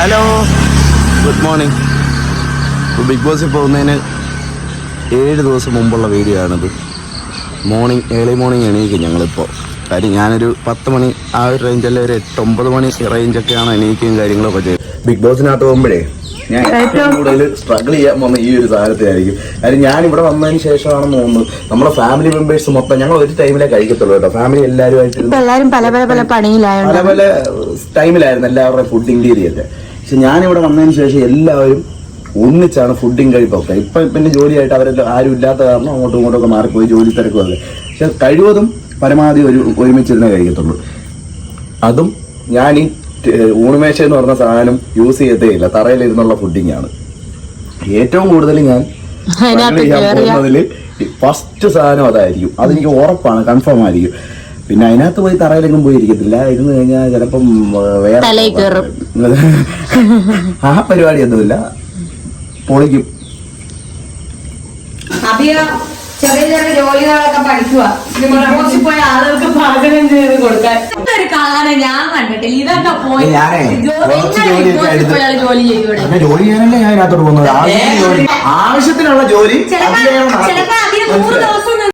Hello good morning ഇപ്പോൾ big ബോസിൽ പോകുന്നതിന് ഏഴ് ദിവസം മുമ്പുള്ള വീഡിയോ ആണിത്. മോർണിംഗ് ഏർലി മോർണിംഗ് എണീക്കും ഞങ്ങളിപ്പോൾ കാര്യം ഞാനൊരു പത്ത് മണി ആ ഒരു റേഞ്ചല്ലേ ഒരു എട്ട് ഒമ്പത് മണി റേഞ്ചൊക്കെയാണ് എണീക്കുകയും കാര്യങ്ങളൊക്കെ ചെയ്യും ബിഗ് ബോസിനകത്ത് പോകുമ്പോഴേ ഞാൻ ഏറ്റവും കൂടുതൽ സ്ട്രഗിൾ ചെയ്യാൻ പോകുന്ന ഈ ഒരു സാധനത്തിലായിരിക്കും കാര്യം ഞാൻ ഇവിടെ വന്നതിന് ശേഷമാണെന്ന് തോന്നുന്നു നമ്മുടെ ഫാമിലി മെമ്പേഴ്സ് മൊത്തം ഞങ്ങൾ ഒരു ടൈമിലേ കഴിക്കത്തുള്ളൂ കേട്ടോ. ഫാമിലി എല്ലാവരുമായിട്ട് പല പല പല പല പല ടൈമിലായിരുന്നു എല്ലാവരുടെ ഫുഡ് ഇന്റീരിയൊക്കെ പക്ഷെ ഞാനിവിടെ വന്നതിന് ശേഷം എല്ലാവരും ഒന്നിച്ചാണ് ഫുഡും കഴിപ്പൊക്കെ. ഇപ്പൊ പിന്നെ ജോലിയായിട്ട് അവരെല്ലാം ആരും ഇല്ലാത്ത കാരണം അങ്ങോട്ടും ഇങ്ങോട്ടും ഒക്കെ മാറിപ്പോയി ജോലി തിരക്കുമൊക്കെ. പക്ഷെ കഴിവതും പരമാവധി ഒരു ഒരുമിച്ചിരുന്നേ കഴിക്കത്തുള്ളൂ. അതും ഞാൻ ഈ ഊണുമേശ എന്ന് പറഞ്ഞ സാധനം യൂസ് ചെയ്യത്തേ ഇല്ല. തറയിലിരുന്നുള്ള ഫുഡിങ് ആണ്. ഏറ്റവും കൂടുതൽ ഞാൻ ഫസ്റ്റ് സാധനം അതായിരിക്കും. അതെനിക്ക് ഉറപ്പാണ് കൺഫേം ആയിരിക്കും. പിന്നെ അതിനകത്ത് പോയി തറയിലെങ്കിലും പോയി ഇരിക്കത്തില്ല ഇരുന്ന് കഴിഞ്ഞാൽ ചിലപ്പം ആ, വേറെ. ആ പരിപാടിയൊന്നുമില്ല. പൊളിക്കും. അഭിയ ചെറിയ ചെറിയ ജോലികളൊക്കെ പഠിക്കുക ബോസിൽ പോയ ആളുകൾക്ക് പാചകം ചെയ്ത് കൊടുക്കാൻ. ഒരു ഞാൻ കണ്ടിട്ടില്ല. ഇതൊക്കെ പോയി ജോലി ചെയ്യൂടെ അങ്ങനെ ജോലി ചെയ്യാനല്ലേ ഞാൻ പോകുന്നത്. ആവശ്യത്തിനുള്ള ജോലി. ചിലപ്പോ അത് ചെയ്യാൻ നടക്കും. ചിലപ്പോ അതിന് നൂറ് ദിവസം